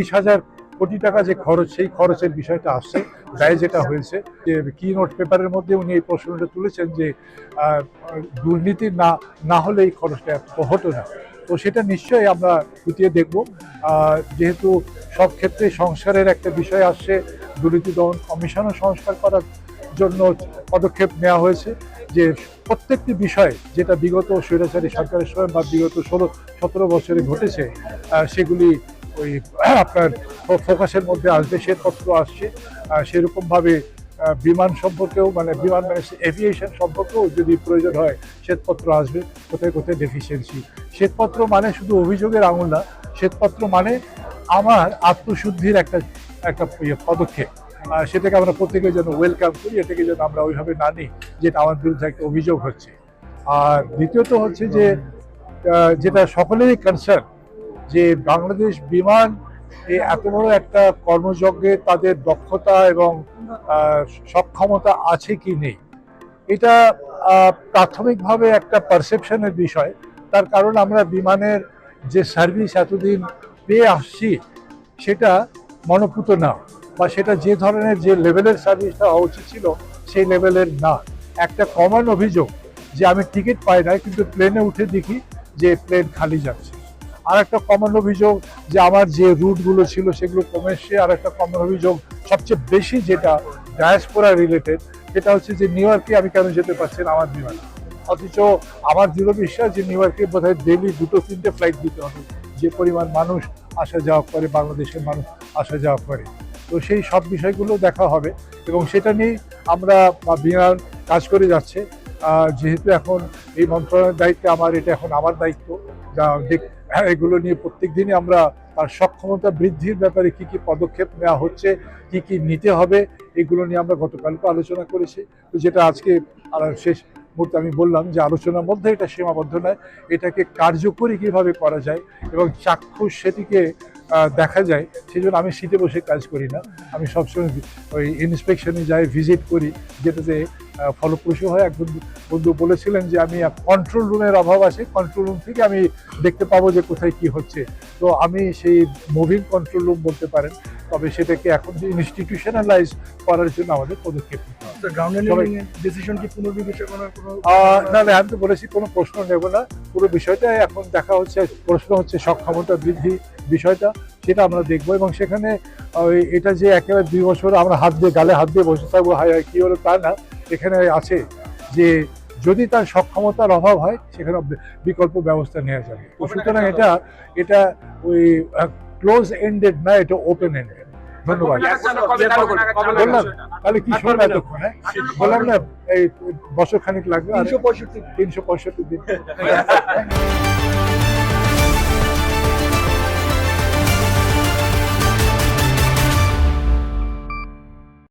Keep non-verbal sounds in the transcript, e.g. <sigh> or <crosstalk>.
বিশ হাজার কোটি টাকা যে খরচ, সেই খরচের বিষয়টা আসছে। ব্যয় যেটা হয়েছে, যে কি নোট পেপারের মধ্যে উনি এই প্রশ্নটা তুলেছেন যে দুর্নীতি না না হলে এই খরচটা হতো না। তো সেটা নিশ্চয়ই আমরা খুঁটিয়ে দেখব। যেহেতু সব ক্ষেত্রে সংস্কারের একটা বিষয় আসছে, দুর্নীতি দমন কমিশনও সংস্কার করার জন্য পদক্ষেপ নেওয়া হয়েছে, যে প্রত্যেকটি বিষয় যেটা বিগত স্বৈরাচারী সরকারের সময় বা বিগত ষোলো, সতেরো বছরে ঘটেছে সেগুলি ওই <clears throat> আপনার ফোকাসের মধ্যে আসবে শ্বেতপত্র আসছে। আহ, সেরকমভাবে বিমান সম্পর্কেও মানে বিমান মানে এভিয়েশন সম্পর্কেও যদি প্রয়োজন হয় শ্বেতপত্র আসবে কোথায় কোথায় ডেফিসিয়েন্সি শ্বেতপত্র মানে শুধু অভিযোগের আঙুল না শ্বেতপত্র মানে আমার আত্মশুদ্ধির একটা একটা ইয়ে পদক্ষেপ। সেটাকে আমরা প্রত্যেকে যেন ওয়েলকাম করি এটাকে যেন আমরা ওইভাবে না নিই যেটা আমার বিরুদ্ধে একটা অভিযোগ হচ্ছে। আর দ্বিতীয়ত হচ্ছে যে যেটা সকলেরই কনসার্ন যে বাংলাদেশ বিমান এত বড় একটা কর্মযজ্ঞে তাদের দক্ষতা এবং সক্ষমতা আছে কি নেই? এটা প্রাথমিকভাবে একটা পারসেপশনের বিষয়। তার কারণ আমরা বিমানের যে সার্ভিস এতদিন পেয়ে আসছি, সেটা মনোপুত না বা সেটা যে ধরনের যে লেভেলের সার্ভিসটা হওয়া উচিত ছিল, সেই লেভেলের না। একটা কমন অভিযোগ যে আমি টিকিট পাই না কিন্তু প্লেনে উঠে দেখি যে প্লেন খালি যাচ্ছে। আর একটা কমন অভিযোগ যে আমার যে রুটগুলো ছিল সেগুলো কমে এসছে আর একটা কমন অভিযোগ সবচেয়ে বেশি যেটা ডায়াসপোরা রিলেটেড সেটা হচ্ছে যে নিউ ইয়র্কে আমি কেন যেতে পারছি না আমার বিমানে? অথচ আমার দৃঢ় বিশ্বাস যে নিউ ইয়র্কে বোধহয় ডেলি দুটো, তিনটে ফ্লাইট দিতে হবে। যে পরিমাণ মানুষ আসা যাওয়া করে, বাংলাদেশের মানুষ আসা যাওয়া করে। তো সেই সব বিষয়গুলো দেখা হবে এবং সেটা নিয়ে আমরা বিমান কাজ করে যাচ্ছে। যেহেতু এখন এই মন্ত্রণালয়ের দায়িত্বে আমার, এটা এখন আমার দায়িত্ব। যা দেখ- এগুলো নিয়ে প্রত্যেক দিনই আমরা তার সক্ষমতা বৃদ্ধির ব্যাপারে কি কি পদক্ষেপ নেওয়া হচ্ছে, কি কি নিতে হবে, এগুলো নিয়ে আমরা গতকালকে আলোচনা করেছি। তো যেটা আজকে শেষ মুহূর্তে আমি বললাম যে আলোচনার মধ্যে এটা সীমাবদ্ধ নয়, এটাকে কার্যকরী কীভাবে করা যায় এবং চাক্ষুষ সেটিকে দেখা যায় সেই জন্য আমি শীতে বসে কাজ করি না। আমি সবসময় ওই ইন্সপেকশনে যাই ভিজিট করি, যেটাতে ফলপ্রসূ হয় এক বন্ধু বলেছিলেন যে আমি কন্ট্রোল রুমের অভাব আছে। কন্ট্রোল রুম থেকে আমি দেখতে পাবো যে কোথায় কি হচ্ছে। তো আমি সেই মুভিং কন্ট্রোল রুম বলতে পারেন। তবে সেটাকে এখন যে ইনস্টিটিউশনালাইজ করার জন্য আমাদের পদক্ষেপ নিতে হবে। ডিসিশন কি না না আমি তো বলেছি কোনো প্রশ্ন নেব না। পুরো বিষয়টা এখন দেখা হচ্ছে প্রশ্ন হচ্ছে সক্ষমতা বৃদ্ধি বিষয়টা সেটা আমরা দেখব। এবং সেখানে ওই এটা যে একেবারে দুই বছর আমরা হাত দিয়ে গালে হাত দিয়ে বসে থাকব হায় হায় কি হলো তা না। এখানে আছে যে যদি তার সক্ষমতার অভাব হয় সেখানে বিকল্প ব্যবস্থা নেওয়া যাবে। সুতরাং এটা এটা ওই ক্লোজ এন্ডেড না এটা ওপেন এন্ডেড ধন্যবাদ। বললাম তাহলে কি শুনলাম এতক্ষণ হ্যাঁ? বললাম না এই বছর খানিক লাগবে তিনশো পঁয়ষট্টি তিনশো পঁয়ষট্টি দিন। <laughs>